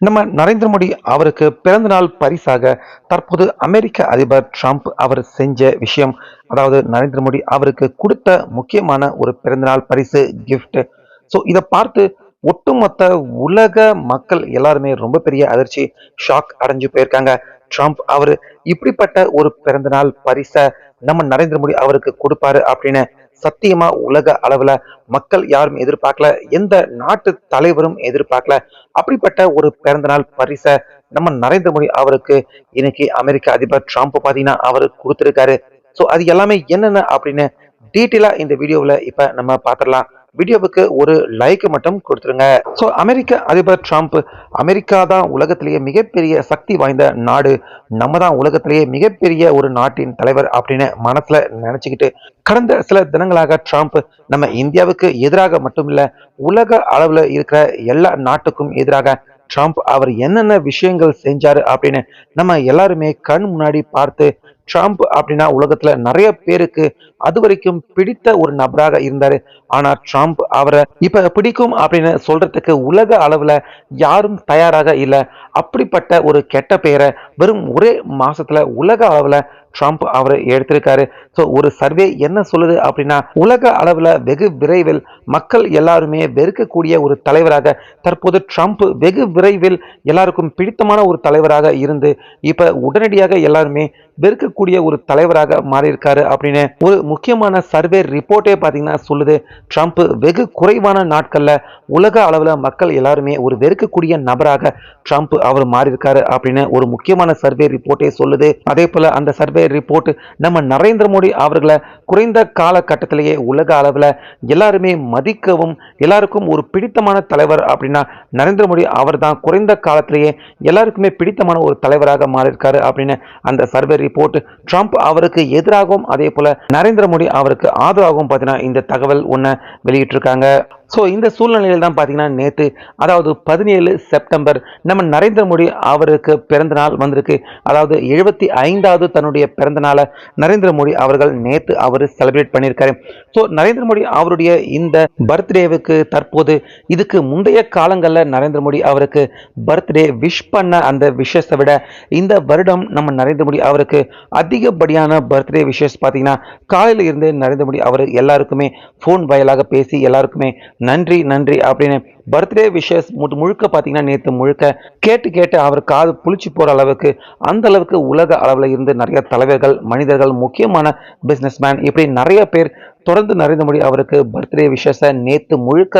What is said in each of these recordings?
நம்ம நரேந்திர மோடி அவருக்கு பிறந்தநாள் பரிசாக தற்போது அமெரிக்க அதிபர் ட்ரம்ப் அவர் செஞ்ச விஷயம். அதாவது நரேந்திர மோடி அவருக்கு கொடுத்த முக்கியமான ஒரு பிறந்தநாள் பரிசு கிஃப்ட் ஸோ இதை பார்த்து ஒட்டுமொத்த உலக மக்கள் எல்லாருமே ரொம்ப பெரிய அதிர்ச்சி ஷாக் அடைஞ்சு போயிருக்காங்க. ட்ரம்ப் அவர் இப்படிப்பட்ட ஒரு பிறந்தநாள் பரிசை நம்ம நரேந்திர மோடி அவருக்கு கொடுப்பாரு அப்படின்னு சத்தியமா உலக அளவுல மக்கள் யாரும் எதிர்பார்க்கல எந்த நாட்டு தலைவரும் எதிர்பார்க்கல. அப்படிப்பட்ட ஒரு பிறந்தநாள் பரிசை நம்ம நரேந்திர மோடி அவருக்கு இன்னைக்கு அமெரிக்க அதிபர் ட்ரம்ப் பாத்தீங்கன்னா அவரு கொடுத்திருக்காரு. ஸோ அது எல்லாமே என்னென்ன அப்படின்னு டீட்டெயிலா இந்த வீடியோவில் இப்ப நம்ம பார்த்துடலாம். வீடியோவுக்கு ஒரு லைக் மட்டும் கொடுத்துருங்க. ஸோ அமெரிக்க அதிபர் ட்ரம்ப் அமெரிக்கா தான் உலகத்திலேயே மிகப்பெரிய சக்தி வாய்ந்த நாடு. நம்ம தான் உலகத்திலேயே மிகப்பெரிய ஒரு நாட்டின் தலைவர் அப்படின்னு மனசுல நினைச்சுக்கிட்டு கடந்த சில தினங்களாக ட்ரம்ப் நம்ம இந்தியாவுக்கு எதிராக மட்டும் இல்லை உலக அளவில் இருக்கிற எல்லா நாட்டுக்கும் எதிராக ட்ரம்ப் அவர் என்னென்ன விஷயங்கள் செஞ்சாரு அப்படின்னு நம்ம எல்லாருமே கண் முன்னாடி பார்த்து ட்ரம்ப் அப்படின்னா உலகத்துல நிறைய பேருக்கு அது வரைக்கும் பிடித்த ஒரு நபராக இருந்தாரு. ஆனா ட்ரம்ப் அவரை இப்ப பிடிக்கும் அப்படின்னு சொல்றதுக்கு உலக அளவுல யாரும் தயாராக இல்லை. அப்படிப்பட்ட ஒரு கெட்ட பெயரை வெறும் ஒரே மாசத்துல உலக அளவுல ட்ரம்ப் அவர் எடுத்திருக்காரு. ஸோ ஒரு சர்வே என்ன சொல்லுது அப்படின்னா உலக அளவில் வெகு விரைவில் மக்கள் எல்லாருமே வெறுக்கக்கூடிய ஒரு தலைவராக தற்போது ட்ரம்ப் வெகு விரைவில் எல்லாருக்கும் பிடித்தமான ஒரு தலைவராக இருந்து இப்போ உடனடியாக எல்லாருமே வெறுக்கக்கூடிய ஒரு தலைவராக மாறியிருக்காரு அப்படின்னு ஒரு முக்கியமான சர்வே ரிப்போர்ட்டே பார்த்தீங்கன்னா சொல்லுது. ட்ரம்ப் வெகு குறைவான நாட்களில் உலக அளவில் மக்கள் எல்லாருமே ஒரு வெறுக்கக்கூடிய நபராக ட்ரம்ப் அவர் மாறியிருக்காரு அப்படின்னு ஒரு முக்கியமான சர்வே ரிப்போர்ட்டே சொல்லுது. அதே போல அந்த சர்வே ரிப்போர்ட் நம்ம நரேந்திர மோடி அவர்களை குறைந்த காலகட்டத்திலேயே உலக அளவில் எல்லாருமே மதிக்கவும் எல்லாருக்கும் ஒரு பிடித்தமான தலைவர் அப்படின்னா நரேந்திர மோடி அவர் தான் குறைந்த காலத்திலேயே எல்லாருக்குமே பிடித்தமான ஒரு தலைவராக மாறியிருக்காரு அப்படின்னு அந்த சர்வே ரிப்போர்ட். ட்ரம்ப் அவருக்கு எதிராகவும் அதே போல நரேந்திர மோடி அவருக்கு ஆதரவாகவும் பார்த்தீங்கன்னா இந்த தகவல் ஒன்று வெளியிட்டிருக்காங்க. ஸோ இந்த சூழ்நிலையில் தான் பார்த்தீங்கன்னா நேற்று அதாவது பதினேழு செப்டம்பர் நம்ம நரேந்திர மோடி அவருக்கு பிறந்த நாள் வந்திருக்கு. அதாவது எழுபத்தி ஐந்தாவது தன்னுடைய பிறந்த நாளை நரேந்திர மோடி அவர்கள் நேற்று அவர் செலிப்ரேட் பண்ணியிருக்காரு. ஸோ நரேந்திர மோடி அவருடைய இந்த பர்த்டேவுக்கு தற்போது இதுக்கு முந்தைய காலங்களில் நரேந்திர மோடி அவருக்கு பர்த்டே விஷ் பண்ண அந்த விஷஸை விட இந்த வருடம் நம்ம நரேந்திர மோடி அவருக்கு அதிகப்படியான பர்த்டே விஷஸ் பார்த்தீங்கன்னா காலையில் இருந்து நரேந்திர மோடி அவர் எல்லாருக்குமே ஃபோன் வாயிலாக பேசி எல்லாருக்குமே நன்றி நன்றி அப்படின்னு பர்த்டே விஷஸ் முழுக்க பார்த்தீங்கன்னா நேற்று முழுக்க கேட்டு கேட்டு அவர் காது புளிச்சு போகிற அளவுக்கு அந்த அளவுக்கு உலக அளவில் இருந்து நிறைய தலைவர்கள் மனிதர்கள் முக்கியமான பிஸ்னஸ்மேன் இப்படி நிறைய பேர் தொடர்ந்து நரேந்திர மோடி அவருக்கு பர்த்டே விஷஸை நேற்று முழுக்க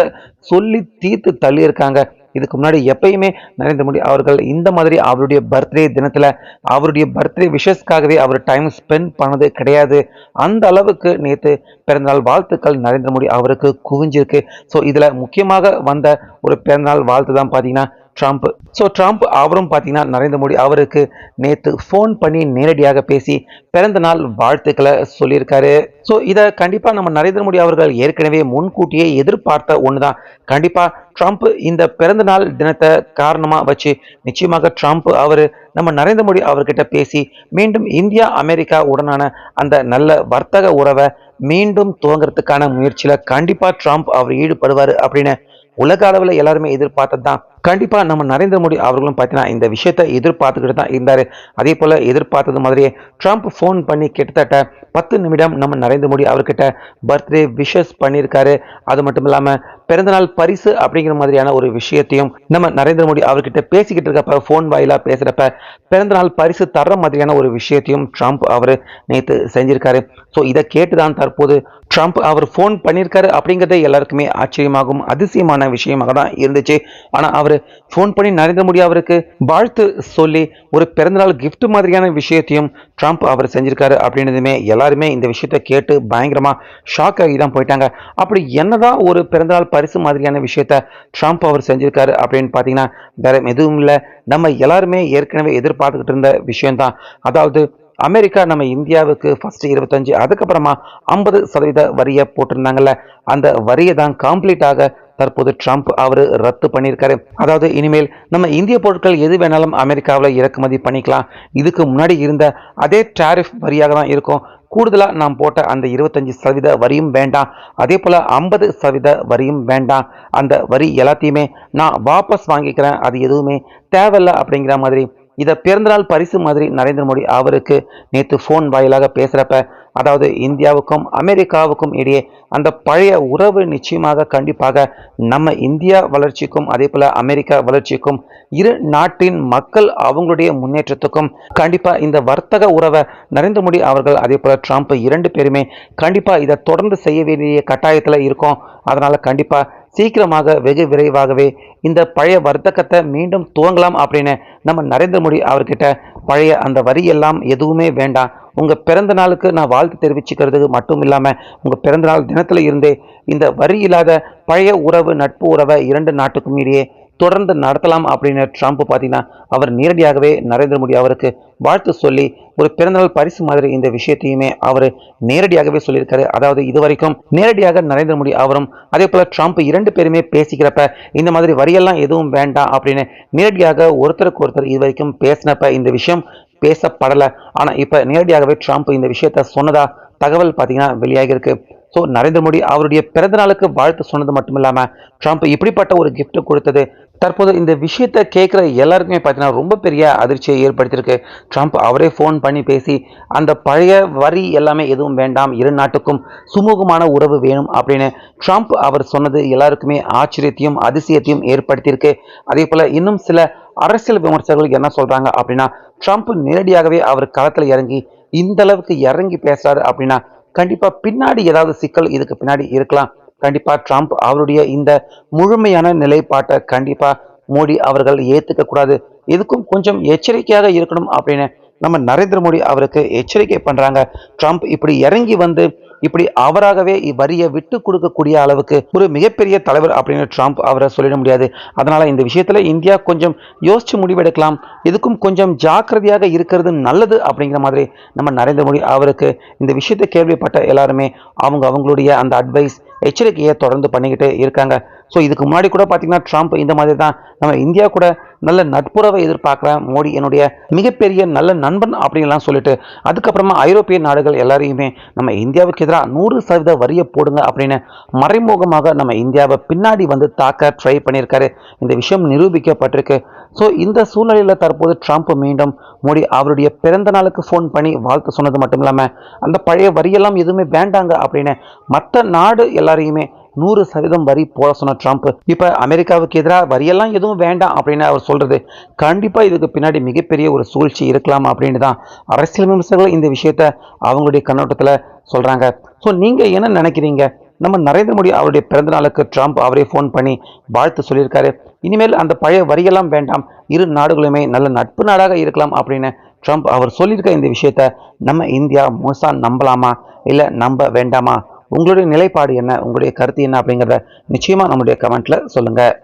சொல்லி தீர்த்து தள்ளியிருக்காங்க. இதுக்கு முன்னாடி எப்பயுமே நரேந்திர மோடி அவர்கள் இந்த மாதிரி அவருடைய பர்த்டே தினத்தில் அவருடைய பர்த்டே விஷஸ்க்காகவே அவர் டைம் ஸ்பெண்ட் பண்ணது கிடையாது. அந்த அளவுக்கு நேற்று பிறந்தநாள் வாழ்த்துக்கள் நரேந்திர மோடி அவருக்கு குவிஞ்சிருக்கு. ஸோ இதில் முக்கியமாக வந்த ஒரு பிறந்தநாள் வாழ்த்து தான் பார்த்தீங்கன்னா ட்ரம்ப் ஸோ ட்ரம்ப் அவரும் பார்த்தீங்கன்னா நரேந்திர மோடி அவருக்கு நேற்று ஃபோன் பண்ணி நேரடியாக பேசி பிறந்த நாள் வாழ்த்துக்களை சொல்லியிருக்காரு. ஸோ இதை கண்டிப்பாக நம்ம நரேந்திர மோடி அவர்கள் ஏற்கனவே முன்கூட்டியே எதிர்பார்த்த ஒன்று தான் கண்டிப்பாக ட்ரம்ப் இந்த பிறந்த நாள் தினத்தை காரணமாக வச்சு நிச்சயமாக ட்ரம்ப் அவர் நம்ம நரேந்திர மோடி அவர்கிட்ட பேசி மீண்டும் இந்தியா அமெரிக்கா உடனான அந்த நல்ல வர்த்தக உறவை மீண்டும் துவங்கிறதுக்கான முயற்சியில் கண்டிப்பாக ட்ரம்ப் அவர் ஈடுபடுவார் அப்படின்னு உலக அளவில் எல்லாருமே எதிர்பார்த்தது தான் கண்டிப்பாக நம்ம நரேந்திர மோடி அவர்களும் பார்த்தீங்கன்னா இந்த விஷயத்தை எதிர்பார்த்துக்கிட்டு தான் இருந்தார். அதே போல் எதிர்பார்த்தது மாதிரியே ட்ரம்ப் ஃபோன் பண்ணி கிட்டத்தட்ட பத்து நிமிடம் நம்ம நரேந்திர மோடி அவர்கிட்ட பர்த்டே விஷஸ் பண்ணியிருக்காரு. அது மட்டும் இல்லாமல் பிறந்தநாள் பரிசு அப்படிங்கிற மாதிரியான ஒரு விஷயத்தையும் நம்ம நரேந்திர மோடி அவர்கிட்ட பேசிக்கிட்டு இருக்கப்ப ஃபோன் வாயிலாக பேசுகிறப்ப பிறந்தநாள் பரிசு தர்ற மாதிரியான ஒரு விஷயத்தையும் ட்ரம்ப் அவர் நேற்று செஞ்சிருக்காரு. ஸோ இதை கேட்டு தான் தற்போது ட்ரம்ப் அவர் ஃபோன் பண்ணியிருக்காரு அப்படிங்கிறதே எல்லாருக்குமே ஆச்சரியமாகவும் அதிசயமான விஷயமாக தான் இருந்துச்சு. ஆனால் அவர் ஃபோன் பண்ணி நரேந்திர மோடி அவருக்கு வாழ்த்து சொல்லி ஒரு பிறந்தநாள் கிஃப்ட் மாதிரியான விஷயத்தையும் ட்ரம்ப் அவர் செஞ்சிருக்காரு அப்படின்னதுமே எல்லாருமே இந்த விஷயத்தை கேட்டு பயங்கரமாக ஷாக் ஆகி தான் போயிட்டாங்க. அப்படி என்னதான் ஒரு பிறந்தநாள் பரிசு மாதிரியான விஷயத்த ட்ரம்ப் அவர் செஞ்சிருக்காரு அப்படின்னு பார்த்தீங்கன்னா வேற எதுவும் இல்லை. நம்ம எல்லாருமே ஏற்கனவே எதிர்பார்த்துக்கிட்டு இருந்த விஷயம்தான். அதாவது அமெரிக்கா நம்ம இந்தியாவுக்கு ஃபர்ஸ்ட் இருபத்தஞ்சு அதுக்கப்புறமா ஐம்பது சதவீத வரியை போட்டிருந்தாங்கல்ல அந்த வரியை தான் கம்ப்ளீட்டாக தற்போது ட்ரம்ப் அவர் ரத்து பண்ணியிருக்காரு. அதாவது இனிமேல் நம்ம இந்திய பொருட்கள் எது வேணாலும் அமெரிக்காவில் இறக்குமதி பண்ணிக்கலாம். இதுக்கு முன்னாடி இருந்த அதே டாரிஃப் வரியாக தான் இருக்கும். கூடுதலாக நாம் போட்ட அந்த இருபத்தஞ்சி சதவீத வரியும் வேண்டாம். அதே போல் ஐம்பது சதவீத வரியும் வேண்டாம். அந்த வரி எல்லாத்தையுமே நான் வாபஸ் வாங்கிக்கிறேன். அது எதுவுமே தேவையில்ல அப்படிங்கிற மாதிரி இதை பிறந்தநாள் பரிசு மாதிரி நரேந்திர மோடி அவருக்கு நேற்று ஃபோன் வாயிலாக பேசுகிறப்ப அதாவது இந்தியாவுக்கும் அமெரிக்காவுக்கும் இடையே அந்த பழைய உறவு நிச்சயமாக கண்டிப்பாக நம்ம இந்தியா வளர்ச்சிக்கும் அதே போல் அமெரிக்கா வளர்ச்சிக்கும் இரு நாட்டின் மக்கள் அவங்களுடைய முன்னேற்றத்துக்கும் கண்டிப்பாக இந்த வர்த்தக உறவை நரேந்திர மோடி அவர்கள் அதே போல் ட்ரம்ப் இரண்டு பேருமே கண்டிப்பாக இதை தொடர்ந்து செய்ய வேண்டிய கட்டாயத்தில் இருக்கோம். அதனால் கண்டிப்பாக சீக்கிரமாக வெகு விரைவாகவே இந்த பழைய வர்த்தகத்தை மீண்டும் துவங்கலாம் அப்படின்னு நம்ம நரேந்திர மோடி அவர்கிட்ட பழைய அந்த வரியெல்லாம் எதுவுமே வேண்டாம். உங்கள் பிறந்த நாளுக்கு நான் வாழ்த்து தெரிவிச்சுக்கிறதுக்கு மட்டும் இல்லாமல் உங்கள் பிறந்த நாள் தினத்தில் இருந்தே இந்த வரி இல்லாத பழைய உறவு நட்பு உறவை இரண்டு நாட்டுக்கும் இடையே தொடர்ந்து நடத்தலாம் அப்படின்னு ட்ரம்ப் பார்த்தீங்கன்னா அவர் நேரடியாகவே நரேந்திர மோடி அவருக்கு வாழ்த்து சொல்லி ஒரு பிறந்தநாள் பரிசு மாதிரி இந்த விஷயத்தையுமே அவர் நேரடியாகவே சொல்லியிருக்காரு. அதாவது இதுவரைக்கும் நேரடியாக நரேந்திர மோடி அவரும் அதே போல் ட்ரம்ப் இரண்டு பேருமே பேசிக்கிறப்ப இந்த மாதிரி வரியெல்லாம் எதுவும் வேண்டாம் அப்படின்னு நேரடியாக ஒருத்தருக்கு ஒருத்தர் இது வரைக்கும் பேசினப்ப இந்த விஷயம் பேசப்படலை. ஆனால் இப்போ நேரடியாகவே ட்ரம்ப் இந்த விஷயத்த சொன்னதா தகவல் பார்த்தீங்கன்னா வெளியாகியிருக்கு. ஸோ நரேந்திர மோடி அவருடைய பிறந்த நாளுக்கு வாழ்த்து சொன்னது மட்டும் இல்லாமல் ட்ரம்ப் இப்படிப்பட்ட ஒரு கிஃப்ட்டு கொடுத்தது தற்போது இந்த விஷயத்தை கேட்குற எல்லாருக்குமே பார்த்தீங்கன்னா ரொம்ப பெரிய அதிர்ச்சியை ஏற்படுத்தியிருக்கு. ட்ரம்ப் அவரே ஃபோன் பண்ணி பேசி அந்த பழைய வரி எல்லாமே எதுவும் வேண்டாம் இரு நாட்டுக்கும் சுமூகமான உறவு வேணும் அப்படின்னு ட்ரம்ப் அவர் சொன்னது எல்லாருக்குமே ஆச்சரியத்தையும் அதிசயத்தையும் ஏற்படுத்தியிருக்கு. அதே போல் இன்னும் சில அரசியல் விமர்சகர்கள் என்ன சொல்கிறாங்க அப்படின்னா ட்ரம்ப் நேரடியாகவே அவர் களத்தில் இறங்கி இந்த அளவுக்கு இறங்கி பேசுறாரு அப்படின்னா கண்டிப்பாக பின்னாடி ஏதாவது சிக்கல் இதுக்கு பின்னாடி இருக்கலாம். கண்டிப்பாக ட்ரம்ப் அவருடைய இந்த முழுமையான நிலைப்பாட்டை கண்டிப்பாக மோடி அவர்கள் ஏற்றுக்கக்கூடாது கூடாது. இதுக்கும் கொஞ்சம் எச்சரிக்கையாக இருக்கணும் அப்படின்னு நம்ம நரேந்திர மோடி அவருக்கு எச்சரிக்கை பண்ணுறாங்க ட்ரம்ப் இப்படி இறங்கி வந்து இப்படி அவராகவே வரியை விட்டு கொடுக்கக்கூடிய அளவுக்கு ஒரு மிகப்பெரிய தலைவர் அப்படின்னு ட்ரம்ப் அவரை சொல்லிட முடியாது. அதனால இந்த விஷயத்துல இந்தியா கொஞ்சம் யோசிச்சு முடிவெடுக்கலாம். இதுக்கும் கொஞ்சம் ஜாக்கிரதையாக இருக்கிறது நல்லது அப்படிங்கிற மாதிரி நம்ம நரேந்திர மோடி அவருக்கு இந்த விஷயத்தை கேள்விப்பட்ட எல்லாருமே அவங்க அவங்களுடைய அந்த அட்வைஸ் எச்சரிக்கையை தொடர்ந்து பண்ணிக்கிட்டு இருக்காங்க. ஸோ இதுக்கு முன்னாடி கூட பார்த்தீங்கன்னா ட்ரம்ப் இந்த மாதிரி தான். நம்ம இந்தியா கூட நல்ல நட்புறவை எதிர்பார்க்குறேன் மோடி என்னுடைய மிகப்பெரிய நல்ல நண்பன் அப்படின்லாம் சொல்லிட்டு அதுக்கப்புறமா ஐரோப்பிய நாடுகள் எல்லாரையுமே நம்ம இந்தியாவுக்கு எதிராக நூறு சதவீத வரியை போடுங்க அப்படின்னு மறைமுகமாக நம்ம இந்தியாவை பின்னாடி வந்து தாக்க ட்ரை பண்ணியிருக்காரு. இந்த விஷயம் நிரூபிக்கப்பட்டிருக்கு. ஸோ இந்த சூழ்நிலையில் தற்போது ட்ரம்ப் மீண்டும் மோடி அவருடைய பிறந்த நாளுக்கு ஃபோன் பண்ணி வாழ்த்து சொன்னது மட்டும் இல்லாமல் அந்த பழைய வரியெல்லாம் எதுவுமே வேண்டாங்க அப்படின்னு மற்ற நாடு எல்லாரையுமே நூறு சதவீதம் வரி போட சொன்ன ட்ரம்ப் இப்போ அமெரிக்காவுக்கு எதிராக வரியெல்லாம் எதுவும் வேண்டாம் அப்படின்னு அவர் சொல்றது. கண்டிப்பாக இதுக்கு பின்னாடி மிகப்பெரிய ஒரு சூழ்ச்சி இருக்கலாம் அப்படின்னு தான் அரசியல் விமர்சகர்கள் இந்த விஷயத்த அவங்களுடைய கண்ணோட்டத்தில் சொல்கிறாங்க ஸோ நீங்கள் என்ன நினைக்கிறீங்க? நம்ம நரேந்திர மோடி அவருடைய பிறந்த நாளுக்கு ட்ரம்ப் அவரே ஃபோன் பண்ணி வாழ்த்து சொல்லியிருக்காரு. இனிமேல் அந்த பழைய வரியெல்லாம் வேண்டாம். இரு நாடுகளுமே நல்ல நட்பு நாடாக இருக்கலாம் அப்படின்னு ட்ரம்ப் அவர் சொல்லியிருக்க இந்த விஷயத்த நம்ம இந்தியா முழுசாக நம்பலாமா? இல்லை நம்ப வேண்டாமா? உங்களுடைய நிலைப்பாடு என்ன? உங்களுடைய கருத்து என்ன அப்படிங்கிறத நிச்சயமாக நம்முடைய கமெண்ட்டில் சொல்லுங்கள்